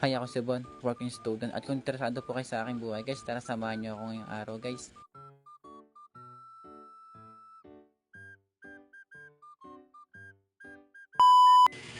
Hi, ako si Bon, working student. At kung interesado po kayo sa aking buhay, guys, tara samahan niyo ako ngayong araw, guys.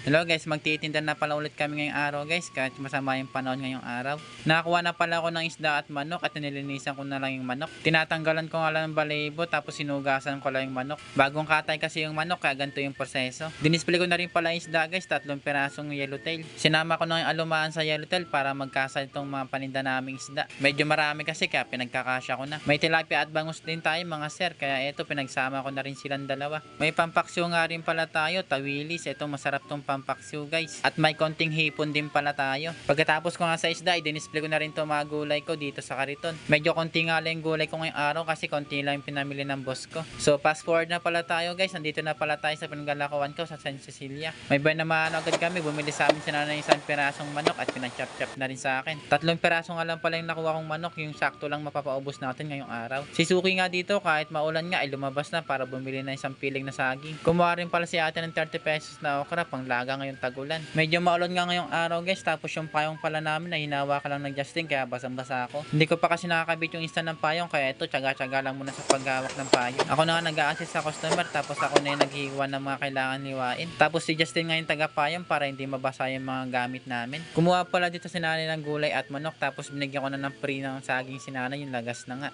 Hello guys, magtitinda na pala ulit kami ngayong araw guys kahit masama yung panahon ngayong araw. Nakakuha na pala ako ng isda at manok at nililinisan ko na lang yung manok. Tinatanggalan ko nga lang ng balayibo tapos sinugasan ko lang yung manok. Bagong katay kasi yung manok kaya ganito yung proseso. Dinisplay ko na rin pala yung isda guys, tatlong pirasong yellowtail. Sinama ko na yung alumaan sa yellowtail para magkasa itong mga paninda naming isda. Medyo marami kasi kaya pinagkakasya ko na. May tilapia at bangus din tayo mga sir kaya eto pinagsama ko na rin silang dalawa. May pampaksyo nga rin pala tayo, tawilis. Ito masarap tong pampaksyo guys. At may konting hipon din pala tayo. Pagkatapos ko nga sa isda, i-display ko na rin to mga gulay ko dito sa kariton. Medyo konti nga lang gulay ko ngayong araw kasi konti lang yung pinamili ng boss ko. So fast forward na pala tayo guys. Nandito na pala tayo sa pinaglalakawan ko sa San Cecilia. May buwan naman agad kami. Bumili sa amin sila ng isang pirasong manok at pinachop-chop na rin sa akin. Tatlong piraso nga lang pala yung nakuha kong manok. Yung sakto lang mapapaubos natin ngayong araw. Si Suki nga dito kahit maulan nga ay lumabas na para bumili na isang piling na saging. Kumuha rin pala si ate ng 30 pesos na okra pang laga ngayong tagulan. Medyo maulan nga ngayong araw guys tapos yung payong pala namin na hinawa ka lang ng Justin kaya basang-basa ako. Hindi ko pa kasi nakakabit yung instant ng payong kaya ito tsaga-tsaga lang muna sa paghawak ng payong. Ako na nga nag-a-assist sa customer tapos ako na yung naghihiwa ng mga kailangan liwain. Tapos si Justin nga taga-payong para hindi mabasa yung mga gamit namin. Kumuha pala dito si nanay ng gulay at manok tapos binigyan ko na ng free ng saging si nanay yung lagas na nga.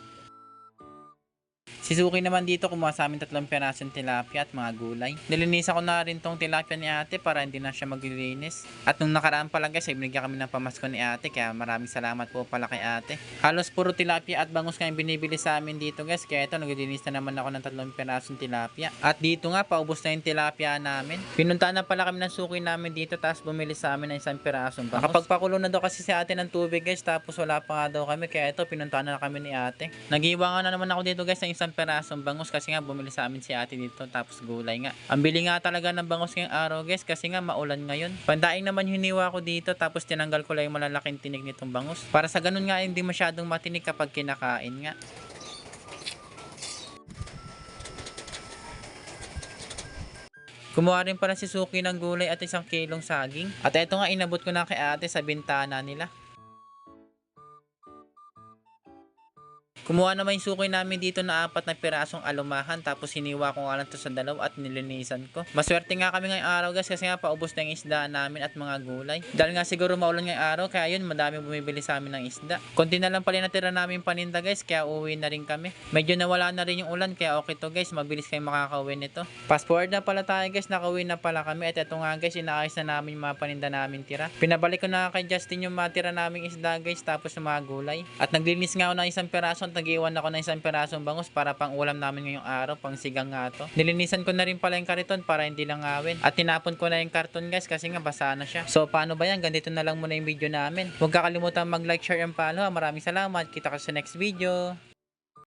Si Suki naman dito kumuha sa amin tatlong pirasong tilapia at mga gulay. Nilinisan ko na rin tong tilapia ni ate para hindi na siya maglilinis. At nung nakaraan pala guys, ay binigyan kami ng pamasko ni ate kaya maraming salamat po pala kay ate. Halos puro tilapia at bangus yung binibili sa amin dito guys. Kaya ito naglilinis na naman ako ng tatlong pirasong tilapia. At dito nga paubos na yung tilapia namin. Pinuntahan na pala kami ng suki namin dito tapos bumili sa amin ng isang pirasong bangus. Nakapagpakulo na daw kasi si ate ng tubig guys tapos wala pa nga daw kami kaya ito pinuntahan na kami ni ate. Naghiwa nga na naman ako dito guys ng isang pirasong bangus kasi nga bumili sa amin si ate dito tapos gulay nga. Ang bili nga talaga ng bangus ngayong araw guys kasi nga maulan ngayon. Pandaing naman hiniwa ko dito tapos tinanggal ko lang yung malalaking tinig nitong bangus. Para sa ganun nga hindi masyadong matinig kapag kinakain nga. Kumuha rin pala si Suki ng gulay at isang kilong saging. At eto nga inabot ko na kay ate sa bintana nila. Kumuha naman yung suki namin dito na apat na pirasong alumahan tapos hiniwa ko nga lang to sa dalawa at nilinisan ko. Maswerte nga kami ngayong araw guys kasi nga paubos na yung isda namin at mga gulay. Dahil nga siguro maulan ngayong araw kaya yun madami bumibili sa amin ng isda. Konti na lang pala natira namin paninda guys kaya uwi na rin kami. Medyo nawala na rin yung ulan kaya okay to guys mabilis kayo makakauwi nito. Fast forward na pala tayo guys nakauwi na pala kami at ito nga guys inaayos na namin mga paninda namin tira. Pinabalik ko na kay Justin yung matira naming isda guys tapos mga gulay. At naglinis nga ako ng isang peraso at nag-iwan ako ng isang perasong bangus para pang ulam namin ngayong araw, pang sigang nga to. Nilinisan ko na rin pala yung kariton para hindi lang awin. At tinapon ko na yung karton guys kasi nga basa na siya. So paano ba yan? Ganito na lang muna yung video namin. Huwag kakalimutan mag-like, share, and follow. Maraming salamat. Kita ka sa next video.